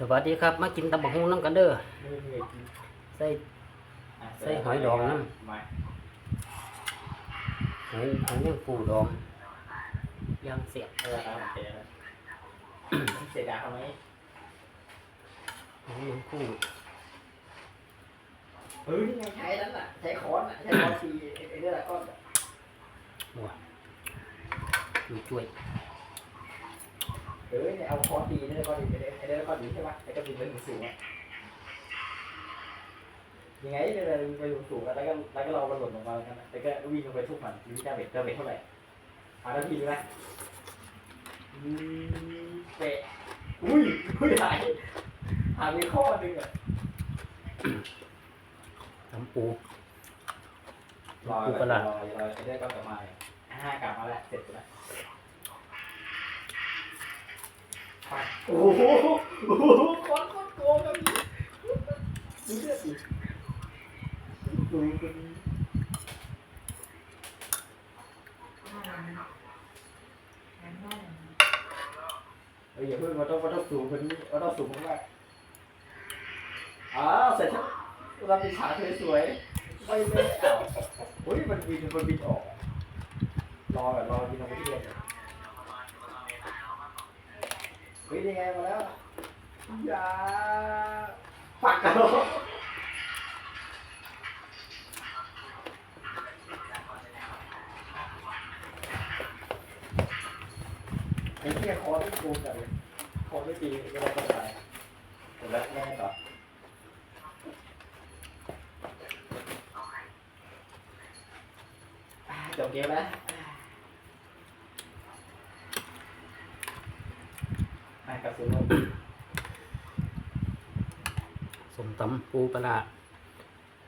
สวัสดีครับ มากินตำบักหุ่งน้ำกันเด้อไม่ได้กินใส่ะใส่หอยดองนะมาหอยหอยแมงปูดองย่างเสียบเออครับโอเคนะเสียดายเขาไหมหอยแมงปูเฮ้ยนี่ไงใช้นั้นน่ะใช้ค้อนน่ะใช้ค้อนตีไอ้ไอ้เนี่ยแหละก้อนน่ะบัวดูช่วย เออเนี่ยเอาค้อนตีเนี่ยก้อนดีไอ้เนี่ยไอ้เนี่ยก้อนดีใช่ปะไอ้ก้อนดีมันสูงๆอะยังไงเนี่ยเราไปสูงๆอะแล้วก็แล้วก็เรามันหล่นลงมาแล้วกันนะแล้วก็วิ่งลงไปทุบมันมีดาเมจดาเมจเท่าไหร่หานาทีไหมอืมเตะอุ้ยอุ้ยหายหายไปข้อหนึงอะตำปูรอปูก่ปอนลารอรอไอ้เนี่ยก็กลับมาเนี่ยห้ากลับมาแล้วเสร็จแล้ว ไปโอ้โหโอ้โหคตรโคตรโกงเลยดูเลือดดิดูคนนี้เฮ้ยอย่าเพิ่งมาต้องมาต้องสูงคนนี้มาต้องสูงมากๆอ้าวเสร็จแล้วเราเป็นฉากสวยๆไม่ไม่เอาเฮ้ยมันบินมันบินออกรอแบบรอบินออกไปที่เรียนอะ เฮ้ยยังไงมาแล้วอย่าปักกันหรอไอ้เหี้ยคอไม่โกงกันเลยคอไม่ตีก็ได้ก็ตายเสร็จแล้วแม่งต่อจบเกมแล้วมากับซูโน่ สมตำปูปลาร้า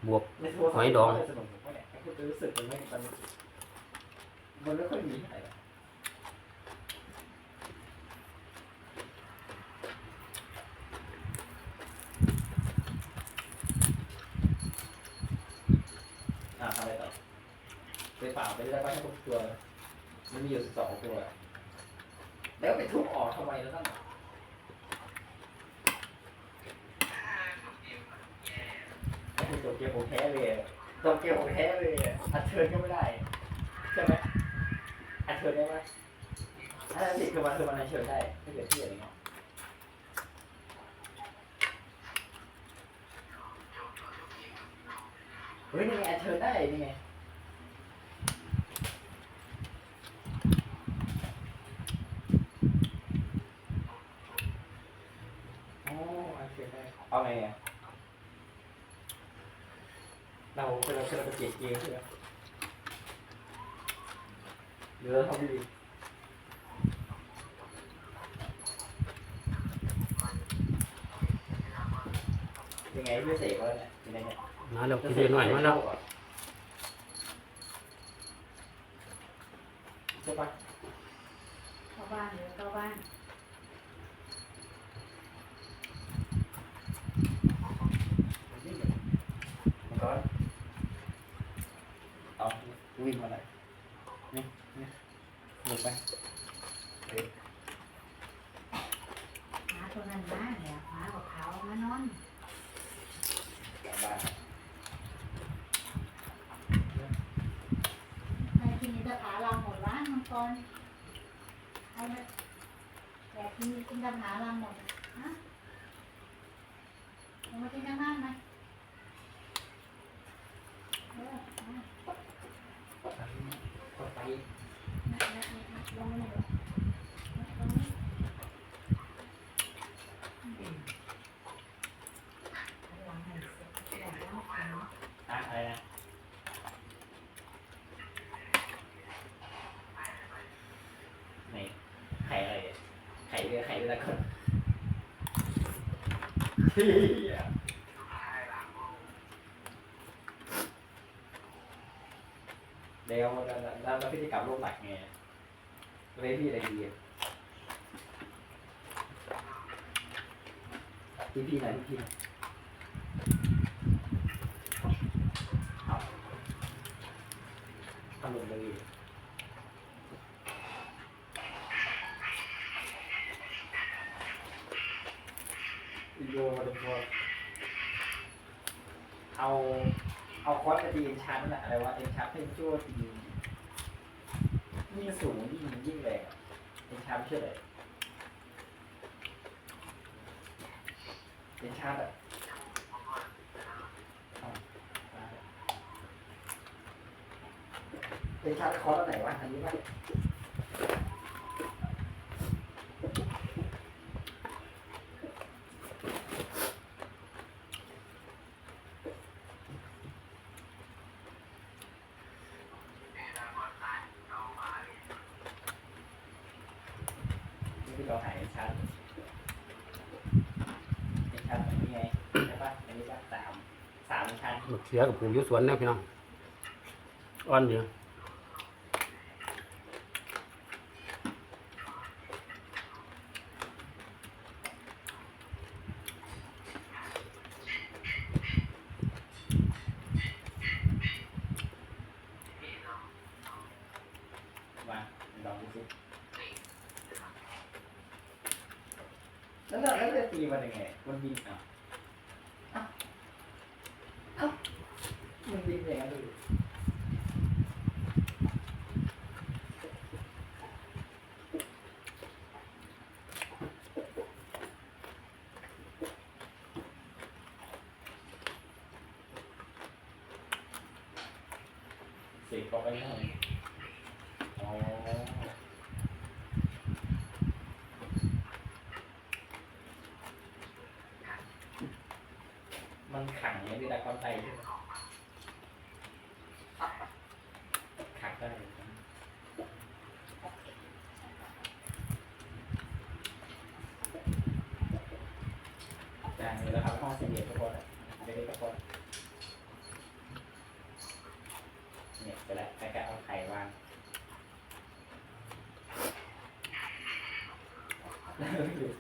บวกไม่รู้ว่าหอยดองสนุกผมเนี่ยไอ้คุณรู้สึกมันไม่มันมันไม่ค่อยมีเท่าไหร่หรอกอ่าทำอะไรต่อไปเปล่าไปได้ก็ให้ทุกตัว มันมีอยู่สิบสองตัว แล้วไปทุบออกทำไมแล้วตั้ง คุณตัวเกียวผมแพ้เลยตัวเกียวผมแพ้เลยอัดเชิญก็ไม่ได้ใช่ไหมอัดเชิญได้ไหมถ้าผิดคือมันคือมันอัดเชิญได้ไม่เกิดที่อะไรเงี้ยเฮ้ยนี่ไงอัดเชิญได้นี่ไงอ้อันเชิญได้เอาไงอะ เราเป็นเราเป็นเราไปเกลียดเกมใช่ไหมหรือเราทำดียังไงไม่เสกแล้วเนี่ยยังไงเนี่ยมาแล้วกินเยอะหน่อยมาแล้วใช่ปะเข้าบ้านหรือเข้าบ้านมันก็เอา วิ่งมาเลยนี่นี่หลบไปเฮ้ยหาตัวนั้นมาเนี่ยหากับเขามานอนกลับบ้านให้กินตะขาเราหมดร้านมังกรเอาละแต่กินกินตะขาเราหมดฮะเอามากินน้ำมันไหมเออมา ก็ไป นักนัก นักลงมาเล เสร็จหลังแล้วมาอะอะไรนะไหนไข่อะไรเนี่ยไข่เรือไข่เรือก่อนเฮียเดี๋ยวแล้วแล้วแล้วพฤติกรรมโรคหนักไงเลยพี่อะไรดีอะพี่พี่ไหนพี่พี่อาทำลงเลยโอมาดูพอเอา เอาคอร์สตีเอ็นชาร์นั่นแหละอะไรวะเอ็นชาร์เป็นชั่วตี ยิ่งสูงยิ่งยิ่งแรงเป็นชาบเชื่อเลยเป็นชาแบบเป็นชาคอร์สไหนวะอันนี้ป่ะ ที่เราหายชัดเป็นชั้นแบบนี้ไงใช่ปะอันนี้ก็สามสามชั้นเสียกับปลูกอยู่สวนนะพี่น้องอ่อนอยู่ มาลองดูสิแล้วเราแล้วจะ ตีมันยังไงมันบินอะเอ้าเอ้ามันบินอย่างนั้นเลยเสียงก็ไปหน่อยอ๋อ มันขังในวิทยากรไตใช่ไหม ขังได้อย่างนี้แล้วครับห้องสี่เสียมทุกคนอะไม่ได้ทุกคนเนี่ยไปแล้วแล้วก็เอาไข่วางแล้วอยู่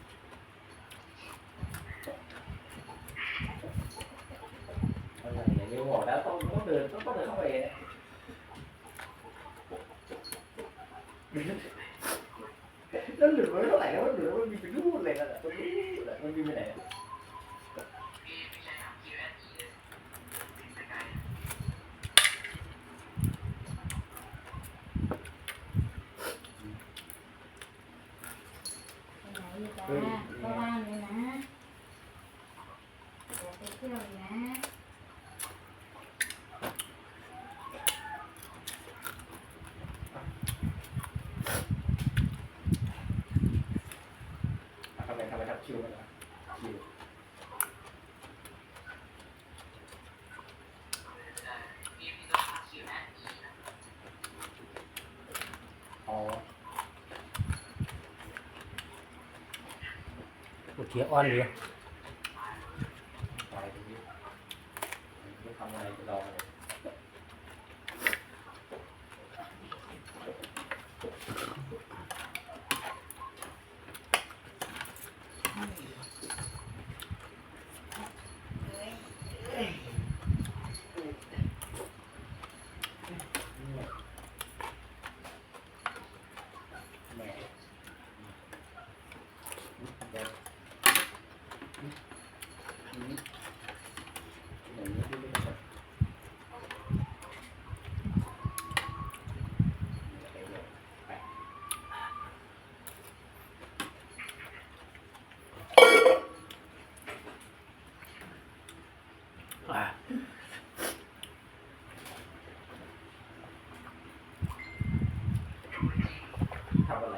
อะไรเนี่ยเดี๋ยวบอกแล้วต้องต้องเดินต้องต้องเดินเข้าไปเนี่ย แล้วเหลือไว้เท่าไหร่แล้วมันเหลือมันมีเป็นรูปเลยนะตรงนี้มันมีไปไหนไปไหนอยู่จ้าก็ว่างเลยนะเดี๋ยวไปเที่ยวเลยนะ ทำไปทำไปทับคิวมันนะคิวอ๋อ หมกเสียอ่อนอยู่ ไปดูดิจะทำอะไรจะลองเลยแหม่เดี๋ยว อืมอย่างนี้ที่ไม่ได้ไปเลยไป อ่า ทำอะไร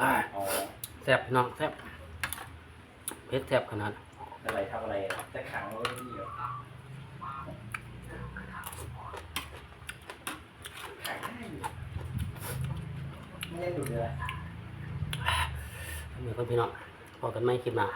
อ่า อ๋อ แซ่บพี่น้องแซ่บเผ็ดแซ่บขนาดอะไรทำอะไรจะขังไว้ที่เหรอขังได้อยู่ไม่ได้ดูเลยเดี๋ยวพี่น้องพอกันไม่คลิปหน้า